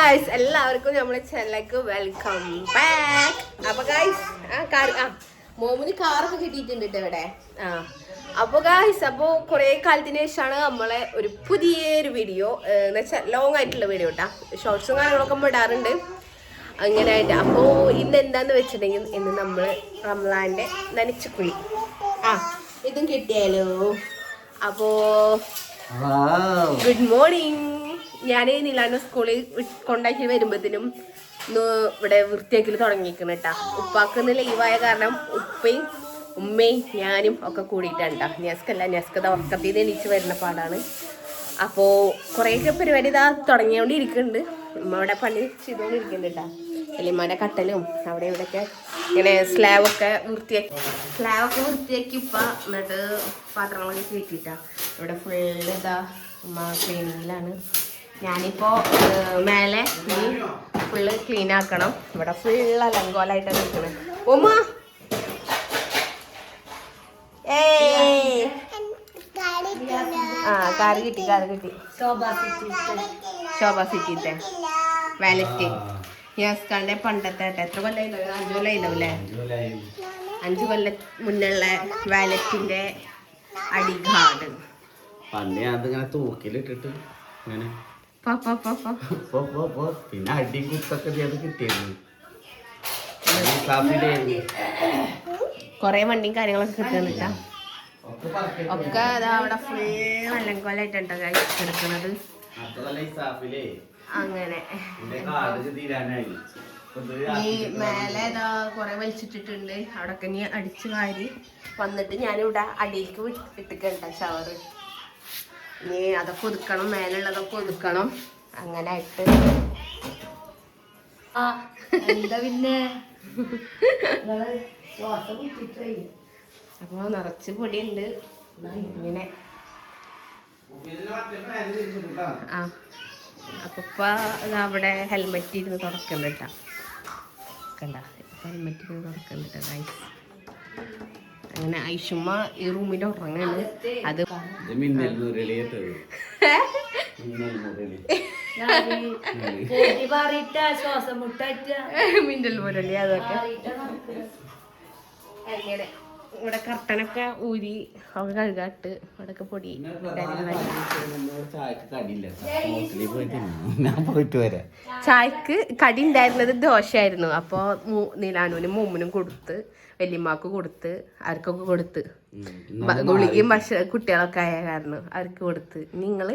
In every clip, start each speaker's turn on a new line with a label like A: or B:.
A: Guys എല്ലാവർക്കും നമ്മുടെ ചാനലിലേക്ക് വെൽക്കം ബാക്ക് അപ്പൊ ഗായ്സ് ആ കാർ ആ മോമിന് കാറൊക്കെ കിട്ടിയിട്ടുണ്ട് കേട്ടോ ഇവിടെ. ആ അപ്പൊ ഗായ്സ് അപ്പൊ കുറെ കാലത്തിന് ശേഷമാണ് നമ്മളെ ഒരു പുതിയൊരു വീഡിയോ എന്ന് വെച്ചാൽ ലോങ് ആയിട്ടുള്ള വീഡിയോ കേട്ടാ ഷോർട്സും കാര്യങ്ങളൊക്കെ നമ്മൾ ഇടാറുണ്ട്. അങ്ങനെ ആയിട്ട് അപ്പോ ഇന്ന് എന്താന്ന് വെച്ചിട്ടുണ്ടെങ്കിൽ ഇന്ന് നമ്മൾ റംലാന്റെ നനച്ച കുഴി ആ ഇതും കിട്ടിയാലോ? അപ്പോ ഗുഡ് മോർണിംഗ് ഞാൻ നിലാന സ്കൂളിൽ കൊണ്ടാക്കി വരുമ്പോഴത്തേനും ഇവിടെ വൃത്തിയാക്കി തുടങ്ങിയിരിക്കണം കേട്ടാ ഉപ്പാക്ക് ഇന്ന് ലീവായ കാരണം ഉപ്പയും ഉമ്മയും ഞാനും ഒക്കെ കൂടിയിട്ടാണ് കേട്ടോ നെസ്കല്ല നെസ്കത ഉറക്കത്തിൽ നിന്ന് എണീച്ച് വരുന്ന പാടാണ്. അപ്പോൾ കുറേയൊക്കെ പരിപാടി ഇതാ തുടങ്ങിയോണ്ടിരിക്കുന്നുണ്ട് ഉമ്മ അവിടെ പണി ചെയ്തുകൊണ്ടിരിക്കുന്നുണ്ട് കേട്ടോ കട്ടലും അവിടെ ഇവിടെയൊക്കെ ഇങ്ങനെ സ്ലാബൊക്കെ വൃത്തിയാക്കി സ്ലാബൊക്കെ വൃത്തിയാക്കി ഉപ്പ എന്നിട്ട് പാത്രങ്ങളൊക്കെ കയറ്റിയിട്ടാ ഇവിടെ ഫുള്ള് ഇതാ ഉമ്മ ക്ലീനിങ്ങിലാണ് ഞാനിപ്പോൾ മേലെ ഇനി ഫുള്ള് ക്ലീൻ ആക്കണം. ഇവിടെ ഫുള്ള് അലങ്കോലായിട്ടാണ് നിൽക്കുന്നത്. ഉമ്മ! ആ കാറ് കിട്ടി കാറ് കിട്ടി. ശോഭാ സിറ്റിത്തെ. വാലറ്റ് യാസ്കാന്റെ പണ്ടത്തെ. എത്ര കൊല്ലായിട്ടുണ്ടാവും അഞ്ചു അല്ലേ? അഞ്ചു കൊല്ലം മുന്നുള്ള വാലറ്റിന്റെ അടിഘാട്
B: പണ്ട് ഞാൻ അതിങ്ങനെ തൂക്കിലിട്ടിട്ട് ഇങ്ങനെ. പിന്നെ അടി കുത്തൊക്കെ ചെയ്ത് കിട്ടിയിരുന്നു.
A: കൊറേ വണ്ടിയും കാര്യങ്ങളൊക്കെ കിട്ടുന്നുണ്ടാ
B: ഒക്കെ പറക്കി
A: ഒക്കെ അതാ അവിടെ ഫുൾ വല്ലങ്കോലായിട്ടുണ്ടോ കിടക്കുന്നത് അങ്ങനെ. ഈ മേലെ ഇതാ കൊറേ വലിച്ചിട്ടിട്ടുണ്ട്. അവിടൊക്കെ ഇനി അടിച്ചു വാരി. വന്നിട്ട് ഞാനിവിടെ അടിയിലേക്ക് ഇട്ടിക്കണ്ട ഷവറ് ഇനി അതൊക്കെ ഒതുക്കണം മേലുള്ളതൊക്കെ ഒതുക്കണം. അങ്ങനെ ആയിട്ട്
C: ആ എന്താ പിന്നെ?
A: അപ്പൊ നിറച്ച് പൊടിയുണ്ട്. ഇങ്ങനെ. ആ അപ്പൊ അവിടെ ഹെൽമെറ്റ് ഇരുന്ന് തുറക്കണ്ട കേട്ടാ കണ്ട ഹെൽമെറ്റ് ഇരുന്ന് തുറക്കണ്ട കേട്ടോ അങ്ങനെ ഐഷുമ്മ ഈ റൂമിൽ ഉറങ്ങാണ്. അത്
B: മിന്നൽ മുരളി
A: പോലല്ലേ അതൊക്കെ. അങ്ങനെ ഇവിടെ കർട്ടനൊക്കെ ഊരി ഒക്കെ കഴുകാട്ട്. അവിടെ പൊടി.
B: ചായക്ക് കടിയില്ല. ഹോട്ടലിൽ പോയി ഞാൻ പോയിട്ട് വരാം.
A: ചായക്ക് കടി ഉണ്ടായിരുന്നത് ദോശയായിരുന്നു. അപ്പോൾ നീലാനുവിനും മൂമ്മനും കൊടുത്ത് വല്യമ്മക്ക് കൊടുത്ത് ആർക്കൊക്കെ കൊടുത്ത്. ഗുളികയും ഭക്ഷ കുട്ടികളൊക്കെ ആയ കാരണം അവർക്ക് കൊടുത്ത്.
B: നിങ്ങൾ?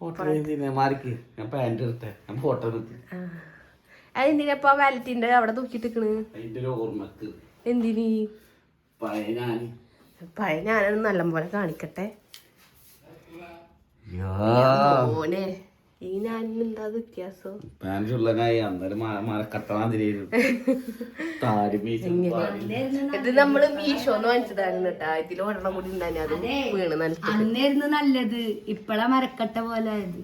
B: അതെന്തിനാ
A: അതെന്തിനപ്പോ വാലറ്റിന്റെ അവിടെ തൂക്കിട്ടിക്കണ് എന്തിനീ?
B: പഴയ
A: ഞാനൊന്ന് നല്ലപോലെ കാണിക്കട്ടെ. മോനെ. ഈ ഞാനെന്താ വ്യത്യാസം?
B: ഉള്ളനായി അന്നേരം മരക്കട്ടമാതിരിയായിരുന്നു താടി
A: ഇത് നമ്മൾ മീഷോന്ന് വാങ്ങിച്ചതായിരുന്നു കേട്ടാ. ഇതിൽ ഒരെണ്ണം കൂടി ഉണ്ടായി അത് വീണ്
C: അന്നായിരുന്നു നല്ലത്. ഇപ്പഴാ മരക്കട്ട പോലെ ആയത്.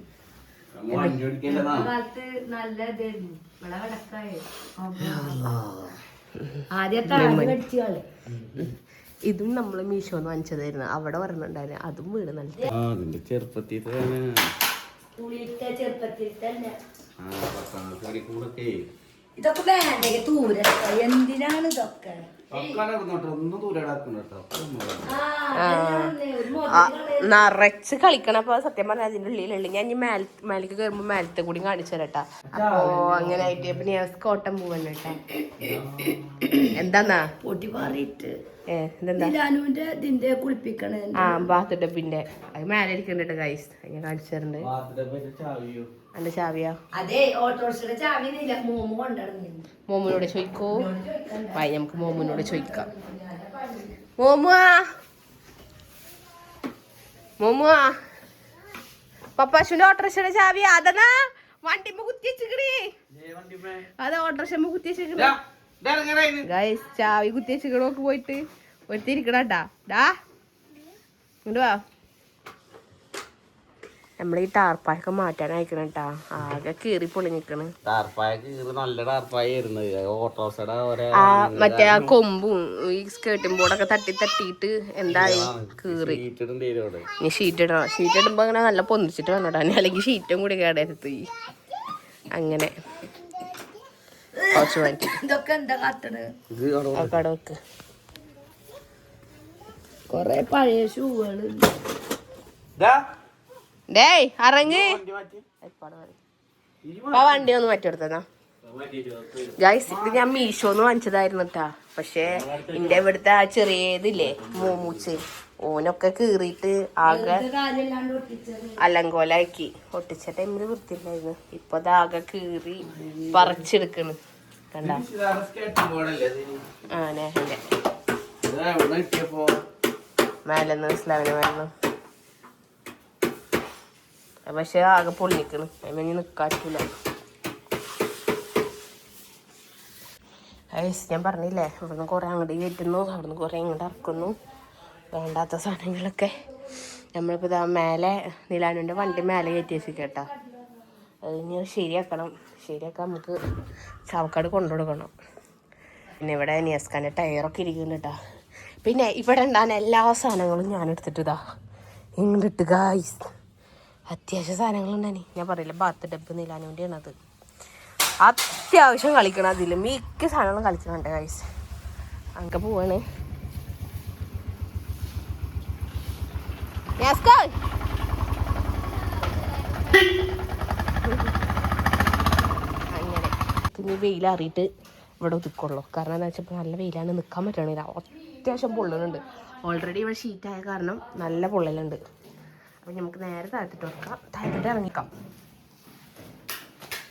C: കാലത്ത് നല്ല ഇതായിരുന്നു വടക്കായ
A: ഇതും നമ്മൾ മീഷോന്ന് വാങ്ങിച്ചതായിരുന്നു. അവിടെ ഒരെണ്ണം ഉണ്ടായിരുന്നു അതും വീണ്
B: നല്ല അതിന്റെ ചെറുപ്പത്തിൽ ആ പത്താം ക്ലാസ് പഠിക്കുമ്പോഴൊക്കെ
C: ഇതൊക്കെ വേണ്ടേ? തൂര എന്തിനാണ് ഇതൊക്കെ?
B: ഒന്നും
A: നിറച്ച് കളിക്കണം അപ്പൊ സത്യം പറഞ്ഞാൽ അതിന്റെ ഉള്ളിലുള്ളു ഞാൻ ഇനി മേൽ മേലേക്ക് കയറുമ്പോ മേലത്തെ കൂടി കാണിച്ചു തരട്ടാ അപ്പൊ അങ്ങനെ ആയിട്ട് പിന്നെ ഞാൻ കോട്ടം പോവല്ലോ കേട്ടാ. എന്താന്നാ?
C: പൊടി പാറിയിട്ട്
A: ആ ബാത്ത് ടബിന്റെ അത് മേലെ ഗൈസ് ഞാൻ കാണിച്ചു
B: ചാവിയോ?
A: മോമുനോട് ചോദിക്കോ? വൈ നമുക്ക് മോമുനോട് ചോദിക്കാം. മോമുവാ. മോമുവാ. പപ്പാശുവിന്റെ ഓട്ടോറിക്ഷയുടെ ചാവി അതെന്നാ? വണ്ടിമ്മ കുത്തി വെച്ചിക്കണേ അതെ ഓട്ടോറിക്ഷമ്മ കുത്തി വെച്ചിക്കണേ ഗൈസ് ചാവി കുത്തി വെച്ചിക്കണോക്ക് പോയിട്ട്. ഒരുത്തിരിക്കണട്ടാ. ഡാ. ഇങ്ങോട്ട് വാ. നമ്മൾ ഈ ടാർപ്പായൊക്കെ മാറ്റാൻ അയക്കണം കേട്ടാ ആകെ കീറി പൊളിഞ്ഞിക്കണ്.
B: ടാർപ്പായ കീറി നല്ല
A: ആ മറ്റേ ആ കൊമ്പും ഈ സ്കേർട്ടും ബോർഡൊക്കെ തട്ടി തട്ടിയിട്ട് എന്തായി? കീറി. ഇനി ഷീറ്റ് ഇടണം ഷീറ്റ് ഇടുമ്പോ അങ്ങനെ നല്ല പൊന്നിച്ചിട്ട് വേണം അല്ലെങ്കിൽ ഷീറ്റും കൂടി കേടരുത്ത് ഈ. അങ്ങനെ. കുറച്ച് മാറ്റി
C: ഇതൊക്കെ എന്താ കാട്ടണ്?
A: ആ കട വെക്ക്.
C: കൊറേ പഴയ ഷൂകൾ
B: ദാ,
A: ഡേയ് അറങ്ങ്. ആ വണ്ടി ഒന്ന് മാറ്റിയെടുത്തതാ ഗൈസ് ഇത് ഞാൻ മീഷോന്ന് വാങ്ങിച്ചതായിരുന്നു കേട്ടാ പക്ഷേ എന്റെ ഇവിടുത്തെ ആ ചെറിയതില്ലേ മൂമൂച്ച്. ഓനൊക്കെ കീറിയിട്ട് ആകെ അലങ്കോലാക്കി. ഒട്ടിച്ച ടൈമിൽ വൃത്തിയില്ലായിരുന്നു. ഇപ്പൊ ആകെ കീറി പറിച്ചെടുക്കണ്. കണ്ട? ആ നേഹന്റെ? മേലെന്ന് സ്ലാവിന് മേലെന്ന് പക്ഷെ ആകെ പൊള്ളിക്കണ്. അതിന് നിൽക്കാറ്റില്ല ഐസ് ഞാൻ പറഞ്ഞില്ലേ അവിടുന്ന് കുറെ അങ്ങോട്ട് കയറ്റുന്നു അവിടുന്ന് കുറെ ഇങ്ങോട്ട് ഇറക്കുന്നു. വേണ്ടാത്ത സാധനങ്ങളൊക്കെ നമ്മളിപ്പോൾ ഇതാ മേലെ നിലാനുവിന്റെ വണ്ടി മേലെ കയറ്റി വെച്ചിട്ടാ ഇനി ശരിയാക്കണം. ശരിയാക്കാൻ നമുക്ക് ചാവക്കാട് കൊണ്ടുകൊടുക്കണം. പിന്നെ ഇവിടെ നിയസ്കാന്റെ ടയറൊക്കെ ഇരിക്കുന്നുണ്ട് കേട്ടോ. പിന്നെ ഇവിടെ ഉണ്ടാകുന്ന എല്ലാ സാധനങ്ങളും ഞാൻ എടുത്തിട്ട് ഇതാ ഇങ്ങോട്ട് ഗായ്സ് അത്യാവശ്യം സാധനങ്ങളുണ്ടെ ഞാൻ പറയില്ല ബാത്ത് ഡബ്ബ് വേണ്ടിയാണ് അത്. അത്യാവശ്യം കളിക്കണം അതിൽ മിക്ക സാധനങ്ങളും കളിക്കണുണ്ട് ഗായ്സ് അങ്ങ് പോവാണ്. അങ്ങനെ. പിന്നെ വെയിലറിയിട്ട് ഇവിടെ ഒതുക്കുള്ളൂ. കാരണം എന്താ വെച്ചപ്പോൾ നല്ല വെയിലാണ്. നിൽക്കാൻ പറ്റണില്ല. അത്യാവശ്യം പൊള്ളുന്നുണ്ട്. ഓൾറെഡി ഇവിടെ ഷീറ്റായ കാരണം നല്ല പൊള്ളലുണ്ട്. അപ്പം നമുക്ക് നേരെ താഴ്ത്തിട്ട് വെക്കാം. താഴ്ത്തിട്ട് ഇറങ്ങിക്കാം.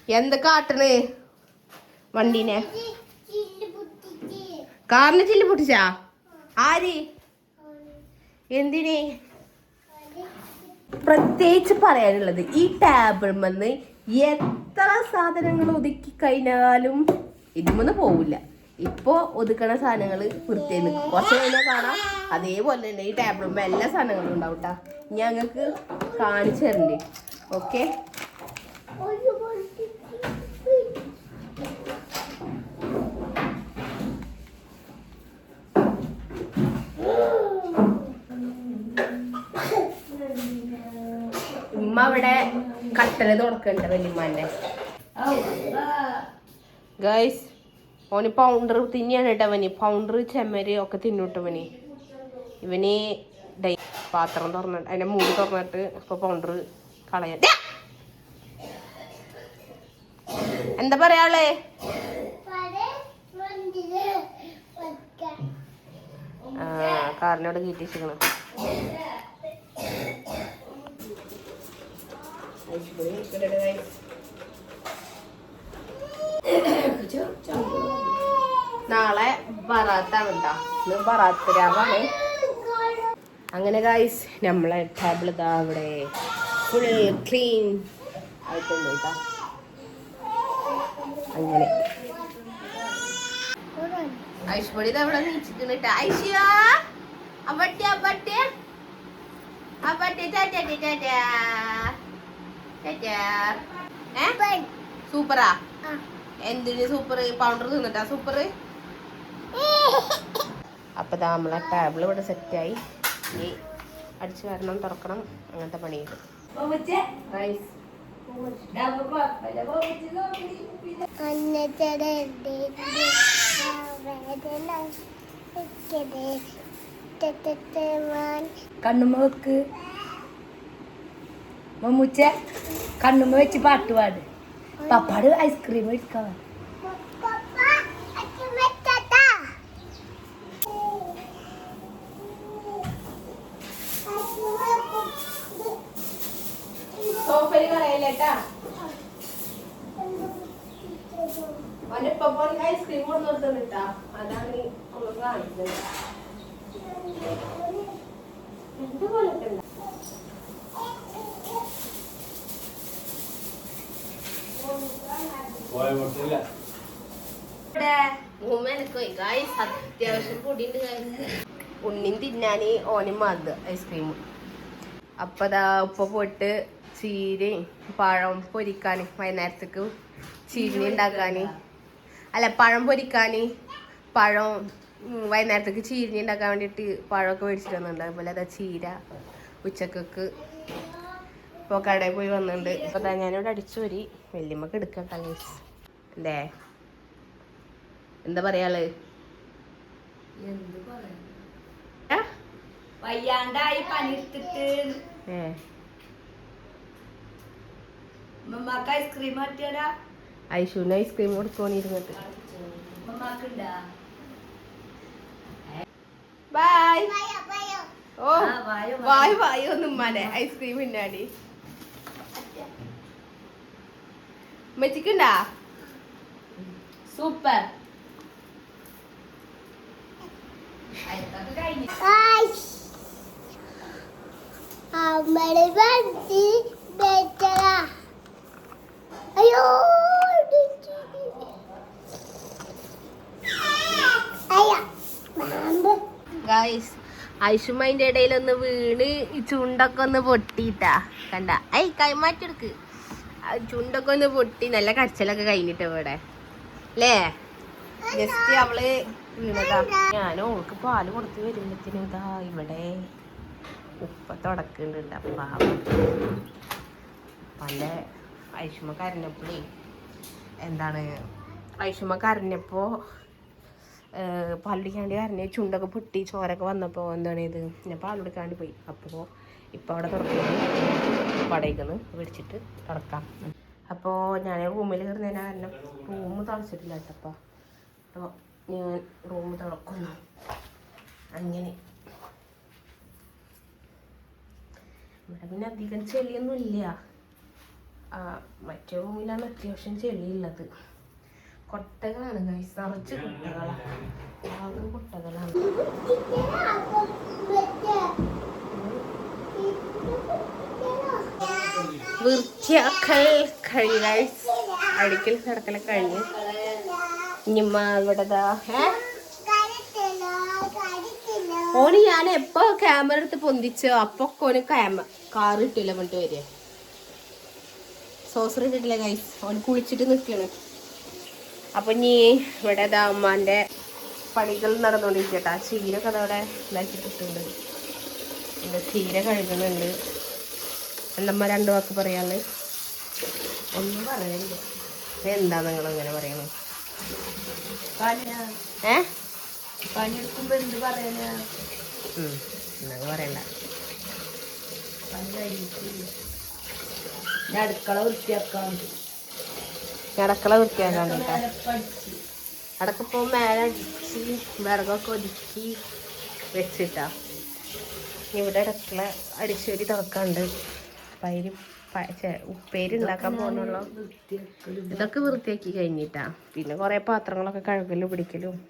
A: എന്ത് കാട്ടണ്? വണ്ടീനെ. കാറിന് ചില്ല് പൊട്ടിച്ചാ? ആര്? എന്തിനേ? പ്രത്യേകിച്ച് പറയാനുള്ളത് ഈ ടേബിൾമെന്ന് എത്ര സാധനങ്ങൾ ഒതുക്കി കഴിഞ്ഞാലും ഇതുമൊന്നും പോവില്ല. ഇപ്പോ ഒതുക്കണ സാധനങ്ങൾ വൃത്തിയായി നിൽക്കും കുറച്ച് കഴിഞ്ഞാൽ കാണാം. അതേപോലെ തന്നെ ഈ ടേബിളുമ്മ എല്ലാ സാധനങ്ങളും ഉണ്ടാവും കേട്ടാ ഞങ്ങൾക്ക് കാണിച്ചു തരണ്ടേ. ഓക്കെ ഉമ്മ അവിടെ കട്ടൽ തുടക്കണ്ട വല്യമ്മാന്റെ ഗൈസ് ഓന് പൗണ്ടർ തിന്നിയാണ് കേട്ടോ അവന്. പൗണ്ടർ ചെമ്മര് ഒക്കെ തിന്നൂട്ടവന് ഇവന്. ഡൈ പാത്രം തുറന്നിട്ട് അതിന്റെ മൂടി തുറന്നിട്ട് ഇപ്പൊ പൗണ്ടർ കളയ! എന്താ പറയാളേ ആ കാറിനോട് കീറ്റിച്ചിക്കണം നാളെ ബറാത്താണ് കേട്ടോ ഇന്ന് ബറാത്ത് അങ്ങനെ ഗായ്സ് നമ്മളെ ടേബിൾ ഇതാ അവിടെ ഫുൾ ക്ലീൻ ആയിട്ടുണ്ട് കേട്ടോ. അങ്ങനെ. ഇത് അവിടെ നീച്ചിട്ടുണ്ട് ഐശ്വ അവട്ടെ അവട്ടെ അവട്ടെ ടാറ്റാ ടാറ്റാ ടാറ്റാ ഏ? സൂപ്പറാ എന്തിന് സൂപ്പർ പൗഡർ തിന്നിട്ടാ സൂപ്പർ അപ്പൊ ഇതാ നമ്മളെ ടേബിൾ ഇവിടെ സെറ്റായി ഇനി അടിച്ചു വരണം തുറക്കണം അങ്ങനത്തെ പണി റൈസ്
C: കണ്ണുമ്മ വെക്ക് മമ്മൂച്ച കണ്ണുമ്മ വെച്ച് പാട്ട് പാട്. പപ്പാട് ഐസ്ക്രീം കഴിക്കാൻ
A: കൊണ്ടു കൊടുത്തിട്ടാ അതാണ് ഒന്ന് കാണിച്ചത് ഇതുപോലൊക്കെ അത്യാവശ്യം പൊടിയുണ്ട് ഉണ്ണിയും തിന്നാന് ഓനും മത് ഐസ്ക്രീം. അപ്പൊ ദാ ഉപ്പ പോയിട്ട് ചീരയും പഴം പൊരിക്കാന് വൈകുന്നേരത്തേക്ക് ചീനി ഉണ്ടാക്കാന്. അല്ല പഴം പൊരിക്കാൻ പഴം വൈകുന്നേരത്തേക്ക് ചീരി ഉണ്ടാക്കാൻ വേണ്ടിയിട്ട് പഴമൊക്കെ മേടിച്ചിട്ട് വന്നിട്ടുണ്ട്. അതുപോലെ അതാ ചീര ഉച്ചക്കൊക്കെ. ഇപ്പോൾ കടയിൽ പോയി വന്നിട്ടുണ്ട്. അപ്പോൾ തന്നെ ഞാനിവിടെ അടിച്ചു വരി. വല്യമ്മക്ക് എടുക്കാം കളേഴ്സ് അല്ലേ? എന്താ പറയാൾ?
C: വയ്യാണ്ടായി പണിയെടുത്തിട്ട്.
A: ഏ.
C: ഐസ്ക്രീം പറ്റിയടാ
A: ഐശുവിന് ഐസ്ക്രീം കൊടുക്കോണിരുന്നിട്ട്
C: ബായ്
A: ബൈ ഓ
C: ആ, വായോ,
A: വായു വായു ഒന്നും ഉമ്മാനെ. ഐസ്ക്രീം പിന്നാടി ഉമ്മച്ചിക്കുണ്ടാ?
C: സൂപ്പർ.
D: അമ്മ അയ്യോ അയ്യ മാമ്പ്
A: ഗായ്സ് ഐഷുമ്മ ഇടയിൽ ഒന്ന് വീണ് ചുണ്ടൊക്കെ ഒന്ന് പൊട്ടിയിട്ടാ. കണ്ട? ഐ കൈമാറ്റെടുക്ക് ചുണ്ടൊക്കെ ഒന്ന് പൊട്ടി നല്ല കരച്ചിലൊക്കെ കഴിഞ്ഞിട്ട് ഇവിടെ. അല്ലേ ജസ്റ്റ് അവൾ വീണതാ. ഞാൻ ഓൾക്ക് പാൽ കൊടുത്ത് വരുമ്പത്തിനും ഇതാ ഇവിടെ ഉപ്പ തുടക്കുന്നുണ്ട് അപ്പം പല ഐഷുമ്മ കരഞ്ഞപ്പോഴേ എന്താണ്? ഐഷുമ്മ കരഞ്ഞപ്പോ ഏഹ് പാലുടിക്കാണ്ട് കരഞ്ഞ് ചുണ്ടൊക്കെ പൊട്ടി ചോരൊക്കെ വന്നപ്പോൾ എന്താണ് ഇത്? ഞാൻ പാലുടിക്കാണ്ട് പോയി. അപ്പോൾ ഇപ്പോൾ അവിടെ തുറക്കുന്നത് പടയിക്കുന്നു പിടിച്ചിട്ട് തുറക്കാം അപ്പോൾ ഞാൻ റൂമിൽ കയറുന്നതിന് കാരണം റൂം തുറച്ചിട്ടില്ല കേട്ടപ്പോൾ അപ്പോൾ ഞാൻ റൂം തുറക്കുന്നു അങ്ങനെ. ഇവിടെ പിന്നെ അധികം ചെളിയൊന്നും ഇല്ല മറ്റേ റൂമിലാണ് അത്യാവശ്യം ചെളിയുള്ളത്. കൊട്ടകളാണ് ഗൈസ് നിറച്ച് കൊട്ടകളാണ്. ആകെ കൊട്ടകളാണ്. വൃത്തിയാക്കൽ കഴിഞ്ഞു ഗൈസ് അടിക്കൽ കിടക്കലൊക്കെ കഴിഞ്ഞു ഇനിമ്മ ഇവിടെ ദാ ഏ? ഓന് ഞാൻ എപ്പോ ക്യാമറ എടുത്ത് പൊന്തിച്ചോ? അപ്പൊ ഓന് ക്യാമ കാർ കിട്ടില്ല പറഞ്ഞിട്ട് വരിക. സോസർ കിട്ടില്ല ഗൈസ് ഓൻ കുളിച്ചിട്ട് നിൽക്കാണ് അപ്പൊ ഇനി ഇവിടെ അമ്മാന്റെ പണികൾ നടന്നുകൊണ്ടിരിക്കട്ടാ ചീരൊക്കെ അതവിടെ ഇതാക്കിയിട്ടുണ്ട് പിന്നെ ചീര കഴുകുന്നുണ്ട് എന്തമ്മ രണ്ടു വാക്ക് പറയാൾ ഒന്നും പറയുന്നില്ല എന്താ നിങ്ങൾ അങ്ങനെ പറയണത് ഏ?
C: പണിയെടുക്കുമ്പോ എന്ത് പറയാനാ?
A: പറയണ്ട.
C: അടുക്കള വൃത്തിയാക്കാൻ
A: കിടക്കള വൃത്തിയാക്കാൻ കേട്ടാ
C: പഠിച്ചു
A: അടക്കപ്പോ മേലെ അടിച്ച് വിറകൊക്കെ ഒതുക്കി വെച്ചിട്ടാ. ഇവിടെ അടക്കള അടിച്ചൊരു തുറക്കാണ്ട്. പയര് പ- ഉപ്പേരി ഉണ്ടാക്കാൻ പോകുന്നുള്ളൂ ഇതൊക്കെ വൃത്തിയാക്കി കഴിഞ്ഞിട്ടാ. പിന്നെ കുറേ പാത്രങ്ങളൊക്കെ കഴുകലും പിടിക്കലും.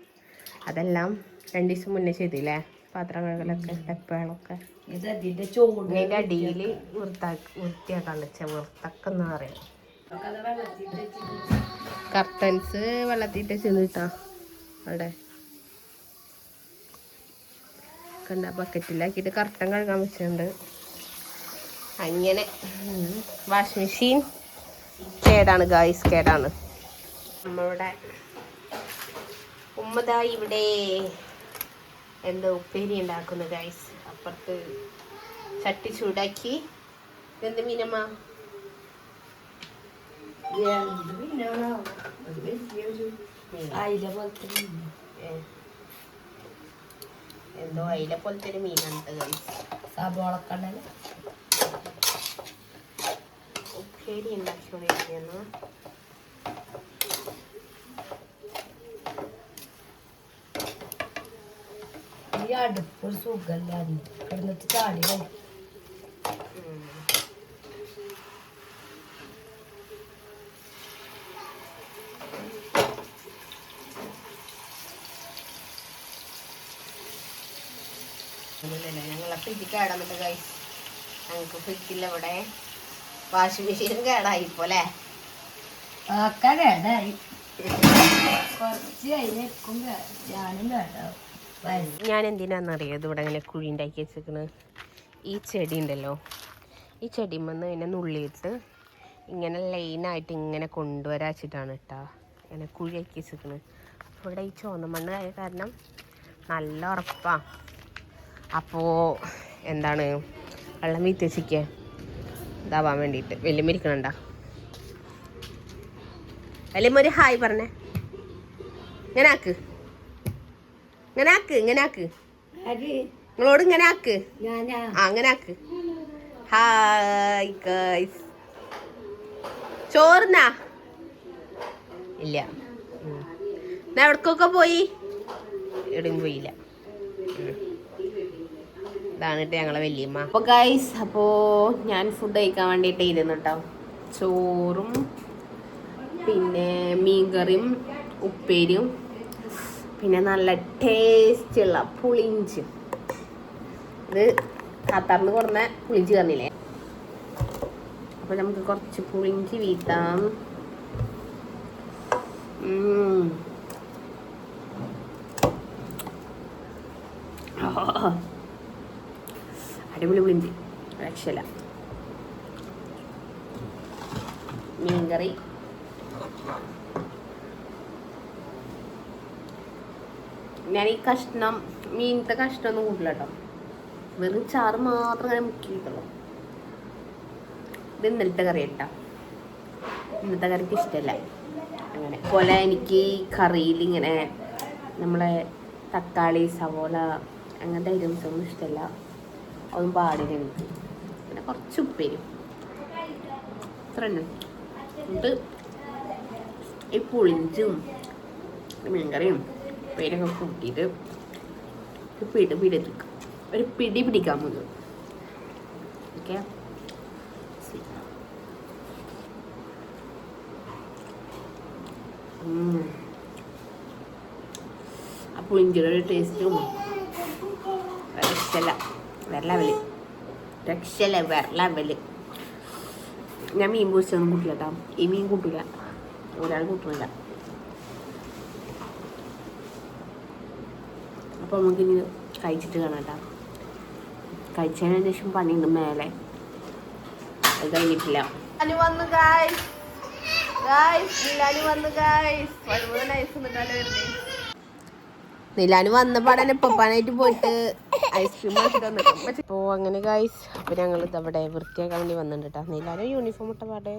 A: അതെല്ലാം രണ്ട് ദിവസം മുന്നേ ചെയ്തില്ലേ? പാത്രം കഴുകലൊക്കെ സ്റ്റെപ്പുകളൊക്കെ
C: ഇത് അതിന്റെ ചോട്
A: അതിന്റെ അടിയിൽ വൃത്താക്കി വൃത്തിയാക്കാൻ വെച്ചാൽ വൃത്തക്കെന്ന് പറയാം.
C: അത് വെള്ളത്തിൽ വെച്ചിട്ട്
A: കർട്ടൻസ് വെള്ളത്തിട്ട് ചെന്നിട്ടാ അവിടെ. കണ്ട ബക്കറ്റിലാക്കിയിട്ട് കർട്ടൻ കഴുകാൻ വെച്ചിട്ടുണ്ട്. അങ്ങനെ. വാഷിംഗ് മെഷീൻ കേടാണ് ഗായ്സ് കേടാണ്. നമ്മളുടെ ഉമ്മതാ ഇവിടെ എന്തോ ഉപ്പേരി ഉണ്ടാക്കുന്നു ഗായ്സ് അപ്പുറത്ത് ചട്ടി ചൂടാക്കി. എന്ത് മീനമ്മ?
C: അയില പോലത്തെ.
A: എന്തോ അയില പോലത്തെ ഒരു മീനാണ് ഗൈസ്
C: സബോള കണ്ണല
A: ഉപ്പേരി ഉണ്ടാക്കിക്കൊണ്ടിരിക്കുന്നു.
C: ഈ അടുപ്പ് ഒരു സുഖല്ലായിരുന്നു കിടന്നിട്ട് ചാടി കളി
A: കേടാൻ പറ്റും ഗൈസ് ഞങ്ങൾക്ക് ഫ്രിഡ്ജില്ല ഇവിടെ വാഷിംഗ് മെഷീനും അല്ലേ
C: ഒക്കെ കേടായി. കുറച്ച് കഴിഞ്ഞേക്കും ഞാനും കേടാവും.
A: ഞാൻ എന്തിനാണെന്നറിയോ ഇത് ഇവിടെ ഇങ്ങനെ കുഴി ഉണ്ടാക്കി വെച്ചിരിക്കണ് ഈ ചെടി ഉണ്ടല്ലോ. ഈ ചെടിമെന്ന് ഇതിനെ നുള്ളിയിട്ട് ഇങ്ങനെ ലൈനായിട്ട് ഇങ്ങനെ കൊണ്ടുവരാച്ചിട്ടാണ് കേട്ടോ ഇങ്ങനെ കുഴിയാക്കി വെച്ചിരിക്കണ് അപ്പോൾ ഇവിടെ ഈ ചുവന്ന മണ്ണ് ആയ കാരണം നല്ല ഉറപ്പാണ് അപ്പോൾ എന്താണ് വെള്ളം വീത്തി വെച്ചിരിക്കുക ഇതാവാൻ വേണ്ടിയിട്ട്. വലിയമ്മ ഇരിക്കണണ്ട? വലിയമ്മ ഒരു ഹായ് പറഞ്ഞേ. ഇങ്ങനെ ആക്ക് ഇങ്ങനെ ആക്ക് ഇങ്ങനെ ആക്ക് നിങ്ങളോട് ഇങ്ങനെ ആക്ക് ആ അങ്ങനെ ആക്ക് ഹായ് ഗൈസ് ചോറുന്നാ ഇല്ല. എന്നാ എവിടക്കൊക്കെ പോയി? എവിടെയും പോയില്ല. ഇതാണ് കേട്ടോ ഞങ്ങളെ വല്യമ്മ. അപ്പോൾ ഗൈസ് അപ്പോൾ ഞാൻ ഫുഡ് കഴിക്കാൻ വേണ്ടിയിട്ട് ഇരുന്നു കേട്ടോ ചോറും പിന്നെ മീൻകറിയും ഉപ്പേരിയും പിന്നെ നല്ല ടേസ്റ്റുള്ള പുളിഞ്ചും. ഇത് ഖത്തറിന് കൊടുന്ന പുളിഞ്ചി തന്നില്ലേ അപ്പൊ നമുക്ക് കുറച്ച് പുളിഞ്ചി വീട്ടാം ഉം. ആ. അടിപൊളി പുളിഞ്ചി രക്ഷല മീൻകറി. ഞാൻ ഈ കഷ്ണം മീനത്തെ കഷ്ണമൊന്നും കൂട്ടില്ല കേട്ടോ. വെറും ചാറ് മാത്രം അങ്ങനെ മുക്കിയിട്ടുള്ളൂ ഇത് ഇന്നലത്തെ കറി കേട്ടോ. ഇന്നത്തെ കറിക്ക് ഇഷ്ടമല്ല അങ്ങനെ. പോലെ എനിക്ക് കറിയിൽ ഇങ്ങനെ നമ്മളെ തക്കാളി സവോള അങ്ങനത്തെ ഐറ്റംസ് ഒന്നും ഇഷ്ടമല്ല ഒന്നും പാടില്ല എനിക്ക് പിന്നെ കുറച്ച് ഉപ്പേരും. ഇത്ര തന്നെ. എന്നിട്ട് ഈ പുളിഞ്ചും മീൻകറിയും ഉപ്പേരൊക്കെ കൂട്ടിയിട്ട് ഒരു പിടി പിടിക്കും ഒരു പിടി പിടിക്കാൻ പോകുന്നു ഓക്കെ? ആ പുളിഞ്ചിയുടെ ഒരു ടേസ്റ്റും രക്ഷല വേറെ രക്ഷല വേറെ ലെവൽ ഞാൻ മീൻ പൊരിച്ചൊന്നും കൂട്ടില്ല കേട്ടോ ഈ മീൻ കൂട്ടില്ല ഒരാൾ കൂട്ടുന്നില്ല അപ്പോൾ നമുക്കിനി കഴിച്ചിട്ട് കാണാം കേട്ടോ കഴിച്ചതിന് ശേഷം പണിയുണ്ട് മേലെ. അത് കഴിഞ്ഞിട്ടില്ല. ഞാൻ വന്നു ഗായ്സ് ഗായ്സ് വന്നു ഗായ്സ് പതിമൂന്ന് നൈസ് എന്നിട്ടാണ് വരുന്നത് നിലാന് വന്ന പാടാൻ പപ്പാനായിട്ട് പോയിട്ട്? ഐസ്ക്രീം അപ്പോ അങ്ങനെ ഗൈസ് അപ്പൊ ഞങ്ങൾ ഇതവിടെ വൃത്തിയാക്കാൻ വേണ്ടി വന്നിട്ടുണ്ട് കേട്ടോ നിലാന് യൂണിഫോം ഇട്ട പാടെ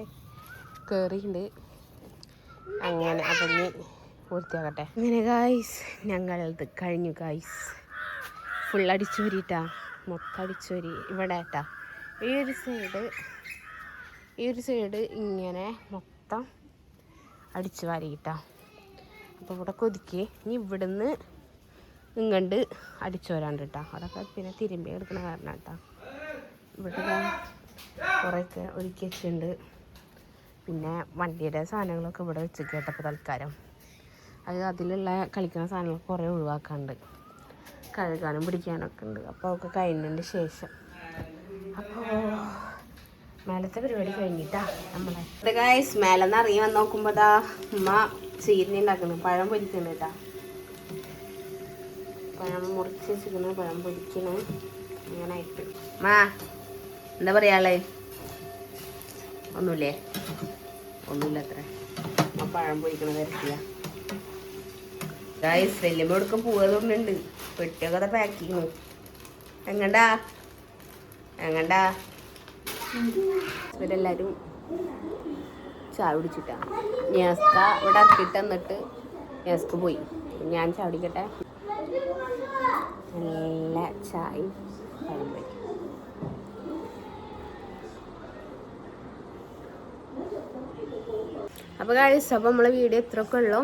A: കയറിയിട്ടുണ്ട് അങ്ങനെ അതങ്ങ് ഇനി പൂർത്തിയാക്കട്ടെ അങ്ങനെ ഗൈസ് ഞങ്ങളത് കഴിഞ്ഞു ഗൈസ് ഫുൾ അടിച്ചോരിട്ടാ മൊത്തം അടിച്ചോരി ഇവിടെ ഏട്ടാ ഈ ഒരു സൈഡ് ഈ ഒരു സൈഡ് ഇങ്ങനെ മൊത്തം അടിച്ചു വാരിയിട്ടാ. അപ്പോൾ ഇവിടെ കൊതുക്കി. ഇനി ഇവിടുന്ന് ഇങ്ങണ്ട് അടിച്ചോരാണ്ട് കേട്ടോ അതൊക്കെ പിന്നെ തിരുമ്പി എടുക്കുന്ന കാരണം കേട്ടോ ഇവിടെ കുറേയൊക്കെ ഒരുക്കി വെച്ചിട്ടുണ്ട് പിന്നെ വണ്ടിയുടെ സാധനങ്ങളൊക്കെ ഇവിടെ വെച്ച് കേട്ടപ്പോൾ തൽക്കാലം. അത് അതിലുള്ള കളിക്കുന്ന സാധനങ്ങൾ കുറേ ഒഴിവാക്കാണ്ട്. കഴുകാനും പിടിക്കാനൊക്കെ ഉണ്ട്. അപ്പോൾ അതൊക്കെ കഴിഞ്ഞതിന്റെ ശേഷം. അപ്പോൾ മേലത്തെ പരിപാടി കഴിഞ്ഞിട്ടാ നമ്മളെ. ഗൈസ് മേലെന്ന് ഇറങ്ങി വന്ന് നോക്കുമ്പോൾ ദാ ഉമ്മ ചീരിനി ഉണ്ടാക്കുന്നു. പഴം പൊരിക്കുന്നു കേട്ടാ. പഴം മുറിച്ച് വെച്ചിരിക്കുന്ന പഴം പൊരിക്കണ. ഇങ്ങനെ ആയിട്ട് മാ എന്താ പറയാളേ ഒന്നുമില്ലേ ഒന്നുമില്ല അത്ര പഴം പൊരിക്കണ തരത്തില്ല ഗായ്സ് വല്യമ്മ എടുക്കാൻ പോകാതുകൊണ്ടുണ്ട് പെട്ടിയൊക്കെ പാക്കിങ് എങ്ങണ്ടാ? എങ്ങണ്ടാ? ഇവരെല്ലാരും ചായ കുടിച്ചിട്ടാ. ഞാസ്ക ഇവിടെ ഇറക്കിയിട്ട് തന്നിട്ട് ഞാസ്ക പോയി. ഞാൻ ചായ കുടിക്കട്ടെ? നല്ല ചായയും പഴംപൊരി അപ്പോൾ കാഴ്ച അപ്പോൾ നമ്മളെ വീഡിയോ ഇത്രയൊക്കെ ഉള്ളൂ.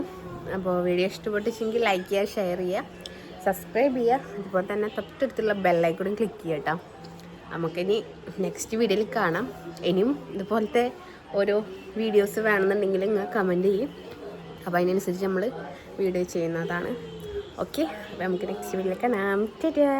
A: അപ്പോൾ വീഡിയോ ഇഷ്ടപ്പെട്ടിച്ചെങ്കിൽ ലൈക്ക് ചെയ്യുക ഷെയർ ചെയ്യുക സബ്സ്ക്രൈബ് ചെയ്യുക. അതുപോലെ തന്നെ തൊട്ടടുത്തുള്ള ബെല്ലൈക്കൂടെ ക്ലിക്ക് ചെയ്യുക കേട്ടോ നമുക്കിനി നെക്സ്റ്റ് വീഡിയോയിൽ കാണാം. ഇനിയും ഇതുപോലത്തെ ഓരോ വീഡിയോസ് വേണമെന്നുണ്ടെങ്കിൽ നിങ്ങൾ കമന്റ് ചെയ്യും. അപ്പോൾ അതിനനുസരിച്ച് നമ്മൾ വീഡിയോ ചെയ്യുന്നതാണ്. ഓക്കെ അപ്പോൾ നമുക്ക് നെക്സ്റ്റ് വീഡിയോയിൽ കാണാം ടാറ്റാ